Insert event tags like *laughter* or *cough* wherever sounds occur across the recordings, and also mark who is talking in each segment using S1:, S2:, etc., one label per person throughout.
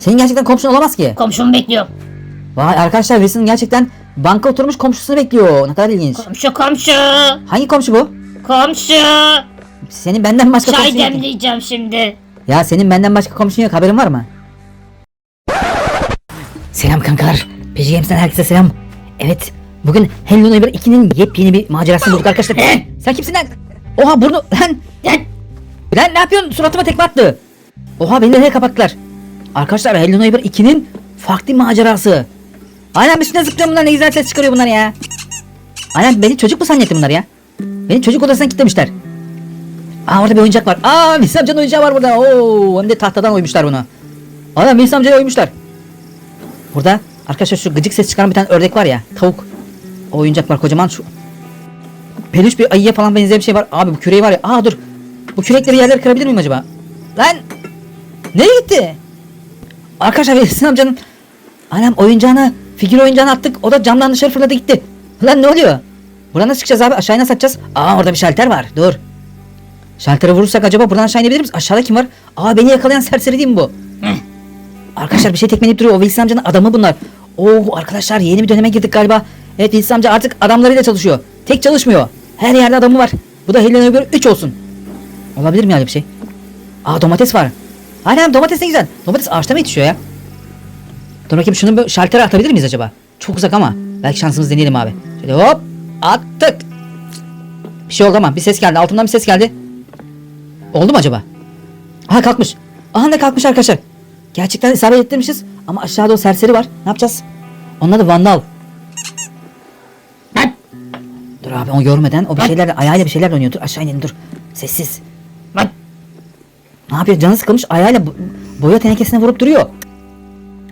S1: Senin gerçekten komşun olamaz ki.
S2: Komşumu bekliyorum.
S1: Vay arkadaşlar Wilson gerçekten banka oturmuş komşusunu bekliyor. Ne kadar ilginç.
S2: Komşu komşu.
S1: Hangi komşu bu?
S2: Komşu.
S1: Senin benden başka
S2: Çay
S1: komşun yok. ki.
S2: demleyeceğim şimdi.
S1: Ya senin benden başka komşun yok haberin var mı? Selam kankalar. PG Games'ten herkese selam. Evet bugün Hello Neighbor 2'nin yepyeni bir macerasını bulduk arkadaşlar. Sen kimsin lan? Oha burnu lan.
S2: Lan.
S1: Lan ne yapıyorsun? Suratıma tekme attı. Oha beni nereye kapattılar? Arkadaşlar Hello Neighbor 2'nin farklı macerası. Aynen üstüne zıplıyor bunlar ne güzel ses çıkarıyor bunlar ya. Aynen beni çocuk mu zannetti bunlar ya? Beni çocuk odasına kilitlemişler. Aa orada bir oyuncak var. Aa Wilson amcanın oyuncağı var burada. Oo hem de tahtadan oymuşlar bunu. Adam Wilson amcaya oymuşlar. Burada arkadaşlar şu gıcık ses çıkaran bir tane ördek var ya. Tavuk. O oyuncak var kocaman şu. Peluş bir ayıya falan benzeyen bir şey var. Abi bu küreği var ya. Aa dur. Bu kürekleri yerleri kırabilir miyim acaba? Lan. Nereye gitti? Arkadaşlar Wilson amcanın Anam oyuncağını, figür oyuncağını attık. O da camdan dışarı fırladı gitti. Lan ne oluyor? Buradan nasıl çıkacağız abi? Aşağıya nasıl atacağız? Aa orada bir şalter var. Dur. Şaltere vurursak acaba buradan aşağı inebilir miyiz? Aşağıda kim var? Aa beni yakalayan serseri değil mi bu? Arkadaşlar bir şey tekmeleyip duruyor. O Wilson amcanın adamı bunlar. Oo arkadaşlar yeni bir döneme girdik galiba. Evet Wilson amca artık adamlarıyla çalışıyor. Tek çalışmıyor. Her yerde adamı var. Bu da Helen'a göre 3 olsun. Olabilir mi öyle bir şey? Aa domates var. Aynen domates ne güzel. Domates ağaçta mı yetişiyor ya? Dur bakayım şunu bir şaltere atabilir miyiz acaba? Çok uzak ama. Belki şansımız deneyelim abi. Şöyle hop attık. Bir şey oldu ama bir ses geldi. Altından bir ses geldi. Oldu mu acaba? Aha kalkmış. Aha ne kalkmış arkadaşlar. Gerçekten isabet ettirmişiz. Ama aşağıda o serseri var. Ne yapacağız? Onun adı Vandal. Dur abi onu görmeden o bir şeyler ayağıyla bir şeyler oynuyor. Dur aşağı inelim dur. Sessiz.
S2: Lan.
S1: Ne yapıyor? Canı sıkılmış ayağıyla bo- boya tenekesine vurup duruyor.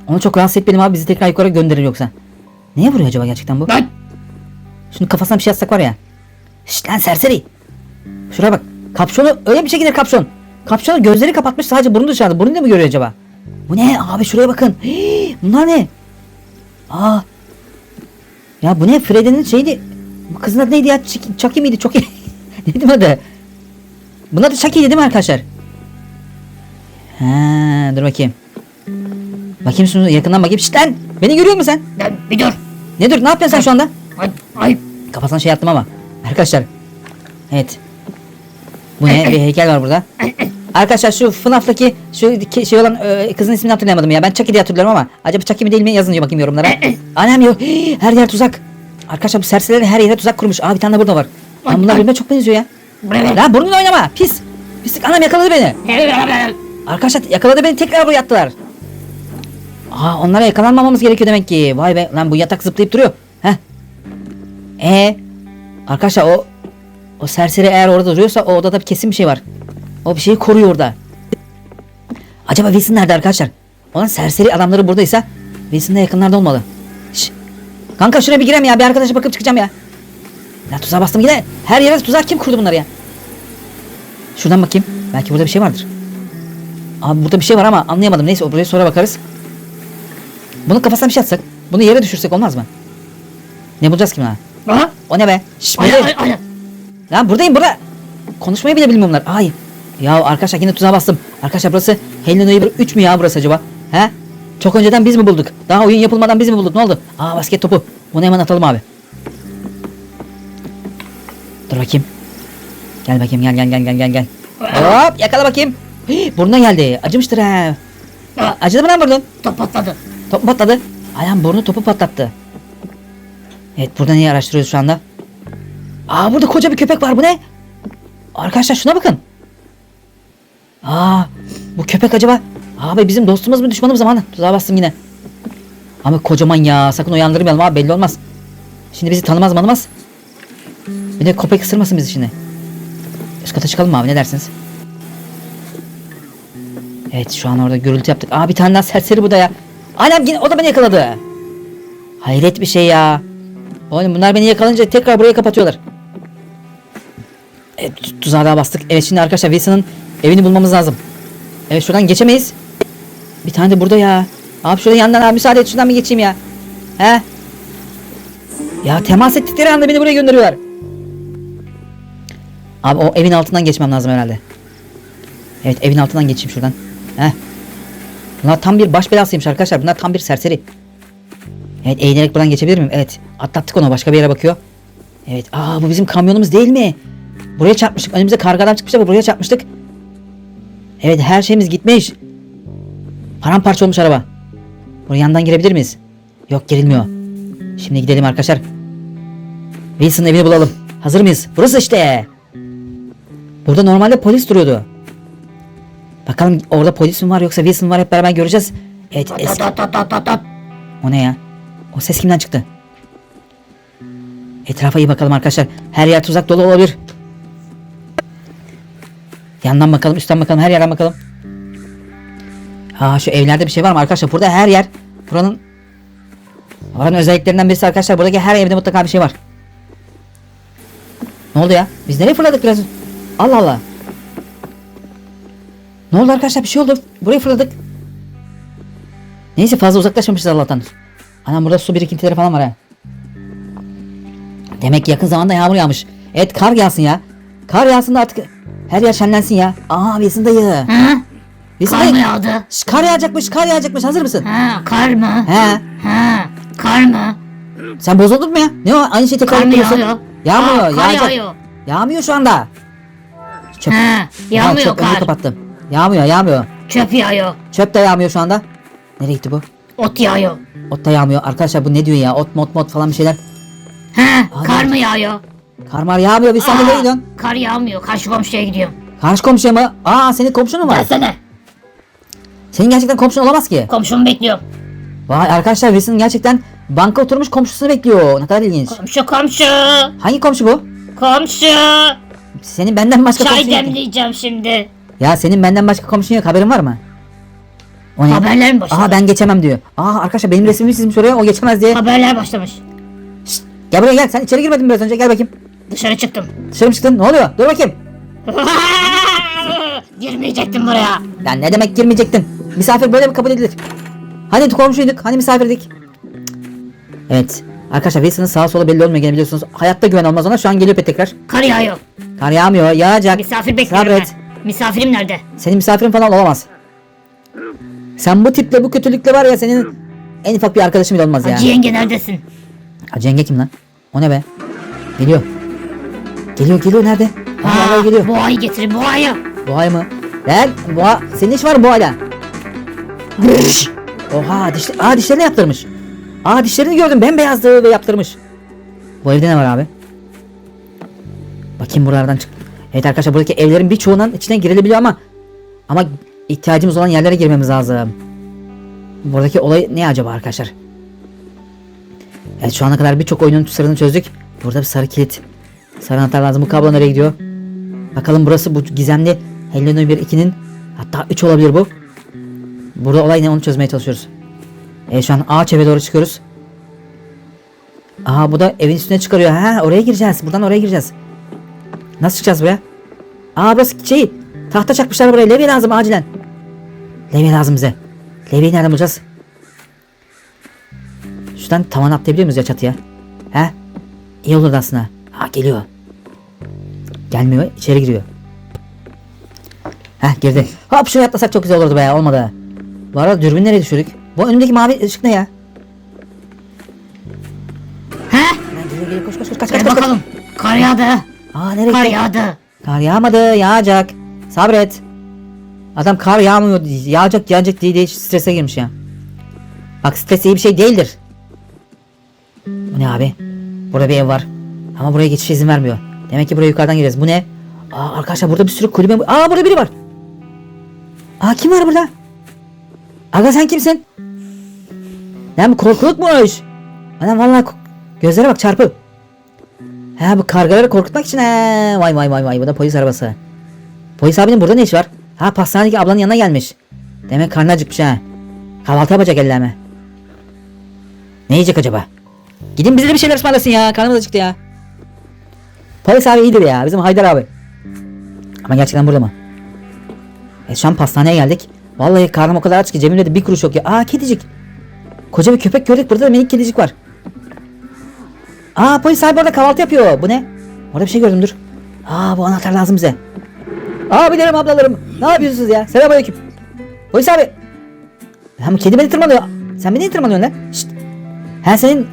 S1: Onu çok rahatsız etmeyelim abi bizi tekrar yukarı gönderir yoksa. Neye vuruyor acaba gerçekten bu?
S2: Lan.
S1: Şunun kafasına bir şey atsak var ya. Şşt lan serseri. Şuraya bak. Kapşonu öyle bir şekilde kapşon. Kapşonu gözleri kapatmış sadece burnu dışarıda. Burnu da mı görüyor acaba? Bu ne? Abi şuraya bakın. Hii, bunlar ne? Aa. Ya bu ne? Freddy'nin şeydi. Bu kızın adı neydi ya? Chucky, miydi? Chucky. *laughs* neydi bu adı? Bunun adı Chucky'ydi değil mi arkadaşlar? Ha, dur bakayım. Bakayım şunu yakından bakayım. Şşt lan! Beni görüyor musun sen?
S2: Lan bir dur.
S1: Ne dur? Ne yapıyorsun sen şu anda?
S2: Ay. Ay.
S1: Kafasına şey attım ama. Arkadaşlar. Evet. Bu ne? Bir heykel var burada. Arkadaşlar şu FNAF'taki şu şey olan e, kızın ismini hatırlayamadım ya. Ben Chucky diye hatırlıyorum ama acaba Chucky mi değil mi yazın bakayım yorumlara. Anam yok. *gasps* Her yer tuzak. Arkadaşlar bu serserilerin her yere tuzak kurmuş. Aa bir tane de burada var. Lan bunlar birbirine çok benziyor ya. Lan burnunla oynama. Pis. Pislik anam yakaladı beni. Arkadaşlar yakaladı beni tekrar buraya attılar. Aa onlara yakalanmamamız gerekiyor demek ki. Vay be lan bu yatak zıplayıp duruyor. Heh. E Arkadaşlar o o serseri eğer orada duruyorsa o odada bir kesin bir şey var. O bir şeyi koruyor orada. Acaba Wilson nerede arkadaşlar? Olan serseri adamları buradaysa Wilson da yakınlarda olmalı. Şş. Kanka şuraya bir girem ya bir arkadaşa bakıp çıkacağım ya. Ya tuzağa bastım yine. Her yere tuzak kim kurdu bunları ya? Şuradan bakayım. Belki burada bir şey vardır. Abi burada bir şey var ama anlayamadım. Neyse o buraya sonra bakarız. Bunun kafasına bir şey atsak. Bunu yere düşürsek olmaz mı? Ne bulacağız ki buna?
S2: Aha.
S1: O ne be? Şşş
S2: Ay
S1: buradayım.
S2: ay ay.
S1: Lan buradayım burada. Konuşmayı bile bilmiyorum bunlar. Ay. Ya arkadaşlar yine tuzağa bastım. Arkadaşlar burası Hello Neighbor 3 mü ya burası acaba? He? Çok önceden biz mi bulduk? Daha oyun yapılmadan biz mi bulduk? Ne oldu? Aa basket topu. Bunu hemen atalım abi. Dur bakayım. Gel bakayım gel gel gel gel gel gel. Hop yakala bakayım. Hii, Burnuna geldi. Acımıştır ha.
S2: Aa,
S1: Acıdı mı lan burnun?
S2: Top patladı.
S1: Top patladı. Ayağım burnu topu patlattı. Evet burada neyi araştırıyoruz şu anda? Aa burada koca bir köpek var bu ne? Arkadaşlar şuna bakın. Aa bu köpek acaba? Abi bizim dostumuz mu düşmanımız mı? Tuzağa bastım yine. Ama kocaman ya sakın uyandırmayalım abi belli olmaz. Şimdi bizi tanımaz manımaz. Bir de köpek ısırmasın bizi şimdi. Üst kata çıkalım mı abi ne dersiniz? Evet şu an orada gürültü yaptık. Aa bir tane daha serseri bu da ya. Anam yine o da beni yakaladı. Hayret bir şey ya. Oğlum bunlar beni yakalayınca tekrar burayı kapatıyorlar. Evet tu- tuzağa daha bastık. Evet şimdi arkadaşlar Wilson'ın evini bulmamız lazım. Evet şuradan geçemeyiz. Bir tane de burada ya. Abi şurada yandan abi müsaade et şuradan bir geçeyim ya. He? Ya temas ettikleri anda beni buraya gönderiyorlar. Abi o evin altından geçmem lazım herhalde. Evet evin altından geçeyim şuradan. Heh. Bunlar tam bir baş belasıymış arkadaşlar. Bunlar tam bir serseri. Evet eğilerek buradan geçebilir miyim? Evet. Atlattık onu. Başka bir yere bakıyor. Evet. Aa bu bizim kamyonumuz değil mi? Buraya çarpmıştık. Önümüze kargadan çıkmış ama buraya çarpmıştık. Evet her şeyimiz gitmiş. Paramparça olmuş araba. Buraya yandan girebilir miyiz? Yok girilmiyor. Şimdi gidelim arkadaşlar. Wilson'ın evini bulalım. Hazır mıyız? Burası işte. Burada normalde polis duruyordu. Bakalım orada polis mi var yoksa Wilson var hep beraber göreceğiz. Evet eski... O ne ya? O ses kimden çıktı? Etrafa iyi bakalım arkadaşlar. Her yer tuzak dolu olabilir. Yandan bakalım, üstten bakalım, her yerden bakalım. Ha şu evlerde bir şey var mı arkadaşlar? Burada her yer buranın Buranın özelliklerinden birisi arkadaşlar. Buradaki her evde mutlaka bir şey var. Ne oldu ya? Biz nereye fırladık biraz? Allah Allah. Ne oldu arkadaşlar? Bir şey oldu. Buraya fırladık. Neyse fazla uzaklaşmamışız Allah'tan. Anam burada su birikintileri falan var ha. Demek ki yakın zamanda yağmur yağmış. Evet kar yağsın ya. Kar yağsın da artık her yer şenlensin ya. Aa Wilson dayı.
S2: Ha?
S1: Wilson
S2: Kar mı
S1: dayı.
S2: yağdı?
S1: Şş, kar yağacakmış kar yağacakmış hazır mısın?
S2: Ha, kar mı?
S1: He.
S2: Ha, kar mı?
S1: Sen bozuldun mu ya? Ne o aynı şeyi tekrar
S2: Kar mı
S1: ediyorsun.
S2: yağıyor?
S1: Yağmıyor
S2: Ha, kar
S1: yağacak.
S2: yağıyor.
S1: Yağmıyor şu anda. Çöp.
S2: Ha, yağmıyor
S1: çöp,
S2: kar.
S1: kapattım. Yağmıyor yağmıyor.
S2: Çöp yağıyor.
S1: Çöp de yağmıyor şu anda. Nereye gitti bu?
S2: Ot yağıyor.
S1: Ot da yağmıyor. Arkadaşlar bu ne diyor ya? Ot mot mot falan bir şeyler.
S2: Ha,
S1: Aa,
S2: kar mı yağıyor?
S1: Karmar yağmıyor. Biz sen de nereye gidiyorsun?
S2: Kar yağmıyor. Karşı komşuya gidiyorum.
S1: Karşı komşuya mı? Aa senin komşun mu var?
S2: Gelsene.
S1: Senin gerçekten komşun olamaz ki.
S2: Komşumu bekliyorum.
S1: Vay arkadaşlar Wilson gerçekten banka oturmuş komşusunu bekliyor. Ne kadar ilginç.
S2: Komşu komşu.
S1: Hangi komşu bu?
S2: Komşu.
S1: Senin benden başka
S2: Çay
S1: komşun yok. ki.
S2: demleyeceğim şimdi.
S1: Ya senin benden başka komşun yok haberin var mı? O ne?
S2: Haberler mi başladı?
S1: Aha ben geçemem diyor. Aa arkadaşlar benim resmimi çizmiş oraya o geçemez diye.
S2: Haberler başlamış.
S1: Şşt, gel buraya gel sen içeri girmedin biraz önce gel bakayım.
S2: Dışarı çıktım.
S1: Dışarı mı çıktın ne oluyor? Dur bakayım. *laughs*
S2: Girmeyecektim buraya.
S1: Lan ne demek girmeyecektin? Misafir böyle mi kabul edilir? Hani komşuyduk hani misafirdik. Evet. Arkadaşlar Wilson'ın sağa sola belli olmuyor gene biliyorsunuz. Hayatta güven olmaz ona şu an geliyor pek tekrar.
S2: Kar yağıyor.
S1: Kar yağmıyor yağacak.
S2: Misafir bekliyorum
S1: Sabret.
S2: ben. Misafirim nerede?
S1: Senin misafirin falan olamaz. Sen bu tiple bu kötülükle var ya senin en ufak bir arkadaşın bile olmaz ya.
S2: Hacı yenge neredesin?
S1: Hacı yenge kim lan? O ne be? Geliyor. Geliyor geliyor nerede? Aa,
S2: Ha,
S1: geliyor.
S2: boğayı getirin boğayı.
S1: Boğay mı? Lan boğa senin iş var mı boğayla? Oha dişler, aa dişlerini yaptırmış. Aa dişlerini gördüm bembeyazdı ve yaptırmış. Bu evde ne var abi? Bakayım buralardan çık. Evet arkadaşlar buradaki evlerin birçoğunun içine girilebiliyor ama ama ihtiyacımız olan yerlere girmemiz lazım. Buradaki olay ne acaba arkadaşlar? Evet şu ana kadar birçok oyunun sırrını çözdük. Burada bir sarı kilit. Sarı anahtar lazım. Bu kablo nereye gidiyor? Bakalım burası bu gizemli Helena 1 2'nin hatta 3 olabilir bu. Burada olay ne onu çözmeye çalışıyoruz. E şu an ağaç eve doğru çıkıyoruz. Aha bu da evin üstüne çıkarıyor. Ha oraya gireceğiz. Buradan oraya gireceğiz. Nasıl çıkacağız buraya? Aa burası şey tahta çakmışlar buraya. Levye lazım acilen. Levye lazım bize. Levyeyi nereden bulacağız? Şuradan tavan atlayabiliyor muyuz ya çatıya? He? İyi olurdu aslında. Ha geliyor. Gelmiyor içeri giriyor. Heh girdi. Hop şuraya atlasak çok güzel olurdu be olmadı. Bu arada dürbün nereye düşürdük? Bu önümdeki mavi ışık ne ya?
S2: He?
S1: Geliyor geliyor koş koş koş kaç kaç
S2: Gel
S1: kaç.
S2: bakalım. Kar yağdı.
S1: Aa nereye
S2: Kar
S1: gitti?
S2: yağdı.
S1: Kar yağmadı yağacak. Sabret. Adam kar yağmıyor yağacak yağacak diye, diye strese girmiş ya. Bak stres iyi bir şey değildir. Bu ne abi? Burada bir ev var. Ama buraya geçişe izin vermiyor. Demek ki buraya yukarıdan gireceğiz. Bu ne? Aa arkadaşlar burada bir sürü kulübe... Aa burada biri var. Aa kim var burada? Aga sen kimsin? Lan bu korkulukmuş. Anam vallahi ko- gözlere bak çarpı. He bu kargaları korkutmak için he. Vay vay vay vay bu da polis arabası. Polis abinin burada ne işi var? Ha pastanedeki ablanın yanına gelmiş. Demek karnı acıkmış ha. Kahvaltı yapacak elleme. Ne yiyecek acaba? Gidin bize de bir şeyler ısmarlasın ya. Karnımız acıktı ya. Polis abi iyidir ya. Bizim Haydar abi. Ama gerçekten burada mı? E şu an pastaneye geldik. Vallahi karnım o kadar aç ki cebimde de bir kuruş yok ya. Aa kedicik. Koca bir köpek gördük. Burada da minik kedicik var. Aa polis abi orada kahvaltı yapıyor. Bu ne? Orada bir şey gördüm dur. Aa bu anahtar lazım bize. Abilerim ablalarım. Ne yapıyorsunuz ya? Selamünaleyküm. Polis abi. Hem kedi beni tırmalıyor. Sen beni niye tırmalıyorsun lan? Şşt. Ha senin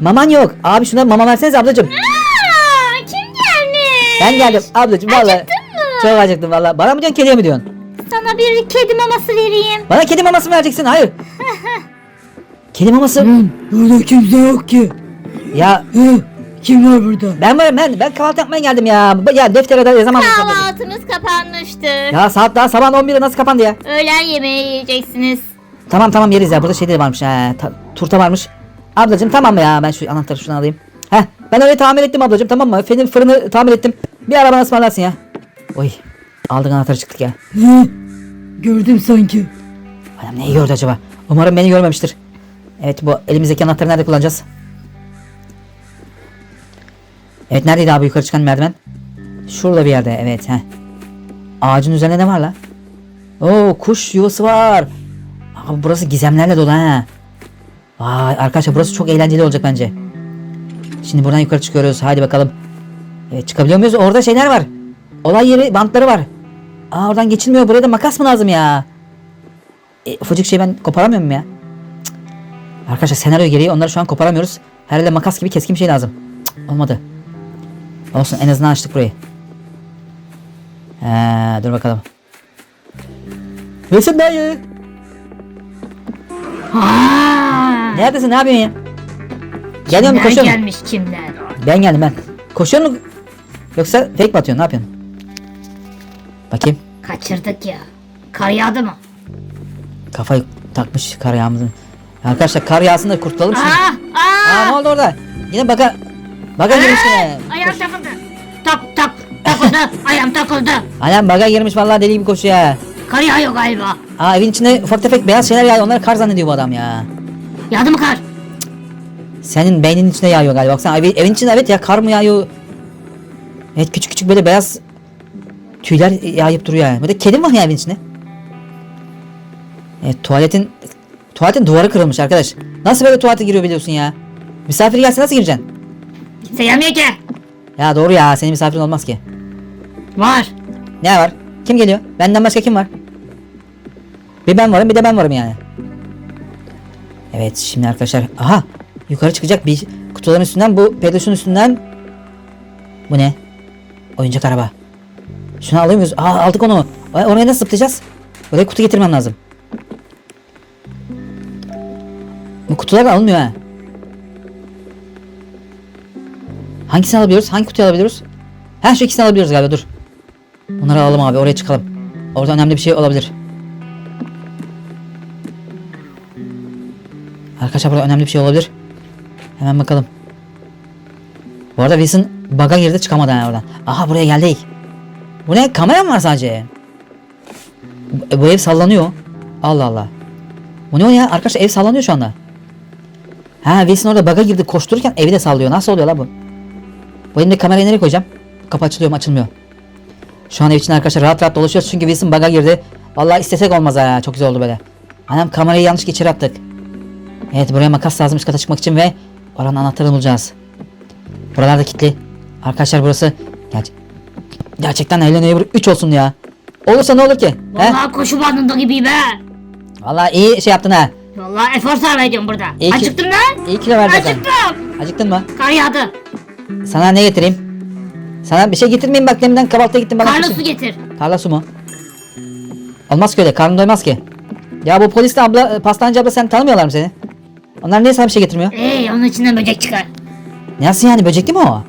S1: maman yok. Abi şuna mama versenize ablacığım.
S2: Aa, kim gelmiş?
S1: Ben geldim ablacığım vallahi.
S2: Acıktın mı?
S1: Çok acıktım vallahi. Bana mı diyorsun kediye mi diyorsun?
S2: Sana bir kedi maması vereyim.
S1: Bana kedi maması mı vereceksin? Hayır. *laughs* kedi maması.
S3: Burada kimse yok ki.
S1: Ya
S3: Hı, kim var burada?
S1: ben varım ben. Ben kahvaltı yapmaya geldim ya. Ya deftere de yazamam.
S2: Kahvaltımız kapanmıştır.
S1: Ya saat daha sabah 11'de nasıl kapandı ya?
S2: Öğlen yemeği yiyeceksiniz.
S1: Tamam tamam yeriz ya. Burada şey de varmış. He, ta- turta varmış. Ablacığım tamam mı ya? Ben şu anahtarı şuradan alayım. Heh ben öyle tamir ettim ablacığım tamam mı? Fenin fırını tamir ettim. Bir ara bana ısmarlarsın ya. Oy. Aldık anahtarı çıktık ya.
S3: Hı, gördüm sanki.
S1: Adam neyi gördü acaba? Umarım beni görmemiştir. Evet bu elimizdeki anahtarı nerede kullanacağız? Evet neredeydi abi yukarı çıkan merdiven? Şurada bir yerde evet he. Ağacın üzerinde ne var la? Oo kuş yuvası var. Abi burası gizemlerle dolu ha. Vay arkadaşlar burası çok eğlenceli olacak bence. Şimdi buradan yukarı çıkıyoruz. Hadi bakalım. Evet çıkabiliyor muyuz? Orada şeyler var. Olay yeri bantları var. Aa oradan geçilmiyor. Buraya da makas mı lazım ya? E, ufacık şey ben koparamıyorum ya? Cık. Arkadaşlar senaryo gereği onları şu an koparamıyoruz. Herhalde makas gibi keskin bir şey lazım. Cık, olmadı. Olsun en azından açtık burayı. Ee, dur bakalım. Wilson dayı. Neredesin ne yapıyorsun ya? Mu
S2: kimler
S1: koşuyor mu?
S2: gelmiş kimler?
S1: Ben geldim ben. Koşuyor mu? Yoksa fake mi atıyorsun ne yapıyorsun? Bakayım.
S2: Kaçırdık ya. Kar yağdı mı?
S1: Kafayı takmış kar yağmurunu. Arkadaşlar kar yağsın da kurtulalım şimdi.
S2: Aa, aa.
S1: Aa ne oldu orada? Yine baka baka girmiş yine.
S2: Ayağım takıldı. Tak tak takıldı. Ayağım takıldı.
S1: Anam baga girmiş vallahi deli gibi koşuyor.
S2: Kar yağıyor galiba.
S1: Aa evin içinde ufak tefek beyaz şeyler yağıyor. Onları kar zannediyor bu adam ya.
S2: Yağdı mı kar?
S1: Senin beynin içinde yağıyor galiba. Baksana evin, evin içinde evet ya kar mı yağıyor? Evet küçük küçük böyle beyaz tüyler yağıp duruyor yani. Böyle kedi mi var ya evin içinde? Evet tuvaletin tuvaletin duvarı kırılmış arkadaş. Nasıl böyle tuvalete giriyor biliyorsun ya? Misafir gelse nasıl gireceksin?
S2: Kimse gelmiyor ki.
S1: Ya doğru ya senin misafirin olmaz ki.
S2: Var.
S1: Ne var? Kim geliyor? Benden başka kim var? Bir ben varım bir de ben varım yani. Evet şimdi arkadaşlar. Aha yukarı çıkacak bir kutuların üstünden bu peduşun üstünden. Bu ne? Oyuncak araba. Şunu alıyor muyuz? Aa aldık onu. Ay, Oraya nasıl zıplayacağız? Oraya kutu getirmem lazım. Bu kutular alınmıyor ha. Hangisini alabiliyoruz? Hangi kutuyu alabiliyoruz? Ha şu ikisini alabiliyoruz galiba dur. Bunları alalım abi oraya çıkalım. Orada önemli bir şey olabilir. Arkadaşlar burada önemli bir şey olabilir. Hemen bakalım. Bu arada Wilson bug'a girdi çıkamadı yani oradan. Aha buraya geldik. Bu ne? Kamera mı var sadece? Bu, bu ev sallanıyor. Allah Allah. Bu ne o ya? Arkadaşlar ev sallanıyor şu anda. Ha Wilson orada bug'a girdi koştururken evi de sallıyor. Nasıl oluyor la bu? Bu elimde kamerayı nereye koyacağım? Kapı açılıyor mu açılmıyor. Şu an ev içinde arkadaşlar rahat rahat dolaşıyoruz çünkü Wilson bug'a girdi. Vallahi istesek olmaz ha çok güzel oldu böyle. Anam kamerayı yanlış içeri attık. Evet buraya makas lazım üst kata çıkmak için ve oranın anahtarını bulacağız. Buralarda kilitli. Arkadaşlar burası Ger- gerçekten Neighbor 3 olsun ya. Olursa ne olur ki? He?
S2: Vallahi koşu bandında gibiyim he.
S1: Vallahi iyi şey yaptın ha.
S2: Vallahi efor sarf ediyorum burada.
S1: İyi ki-
S2: Acıktım lan.
S1: İyi kilo verdin.
S2: Acıktım.
S1: Acıktın mı?
S2: Kar yağdı.
S1: Sana ne getireyim? Sana bir şey getirmeyeyim bak deminden kahvaltıya gittim bana.
S2: Karlı
S1: bir
S2: su
S1: şey-
S2: getir.
S1: Tarla su mu? Olmaz ki öyle karnım doymaz ki. Ya bu polis de abla, pastancı abla sen tanımıyorlar mı seni? Onlar niye sana bir şey getirmiyor?
S2: Ee, onun içinden böcek çıkar.
S1: Nasıl yani böcek değil mi o?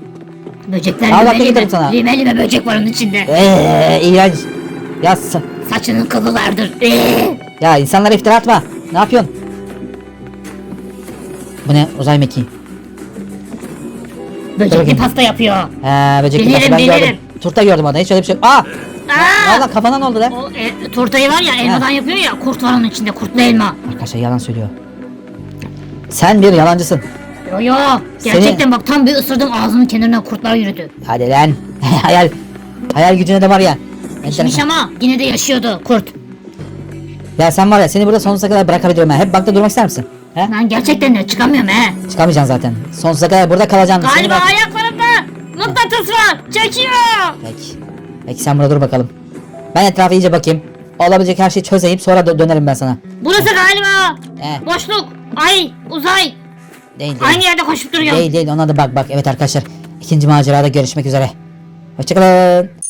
S2: Böcekler
S1: Al bak ne getirdim sana.
S2: Lime lime böcek var onun içinde.
S1: Eee iğrenç. Ya, sa-
S2: Saçının kılı vardır. Ee.
S1: ya insanlara iftira atma. Ne yapıyorsun? Bu ne? Uzay mekiği.
S2: Böcekli pasta yapıyor.
S1: He böcek
S2: Bilirim,
S1: ben
S2: bilirim.
S1: gördüm. Turta gördüm orada hiç öyle bir şey yok. Aa!
S2: Aa!
S1: Valla kafana ne oldu lan?
S2: O e, turtayı var ya elmadan yapıyor ya kurt var onun içinde kurtlu elma.
S1: Arkadaşlar yalan söylüyor. Sen bir yalancısın.
S2: Yo yo gerçekten bak tam bir ısırdım ağzımın kenarına kurtlar yürüdü.
S1: Hadi lan. *laughs* hayal. Hayal gücüne de var ya. Enteresan.
S2: ama yine de yaşıyordu kurt.
S1: Ya sen var ya seni burada sonsuza kadar bırakabilirim ha. Hep bankta durmak ister misin? He?
S2: Ben gerçekten de çıkamıyorum he.
S1: Çıkamayacaksın zaten. Sonsuza kadar burada kalacaksın. Seni
S2: Galiba
S1: bırak-
S2: ayaklarımda mıknatıs var. Çekiyor.
S1: Peki. Peki sen burada dur bakalım. Ben etrafa iyice bakayım. olabilecek her şeyi çözeyim sonra da dönerim ben sana.
S2: Burası galiba.
S1: He.
S2: Boşluk. Ay. Uzay.
S1: Değil değil.
S2: Aynı yerde koşup duruyor.
S1: Değil değil ona da bak bak. Evet arkadaşlar ikinci macerada görüşmek üzere. Hoşçakalın.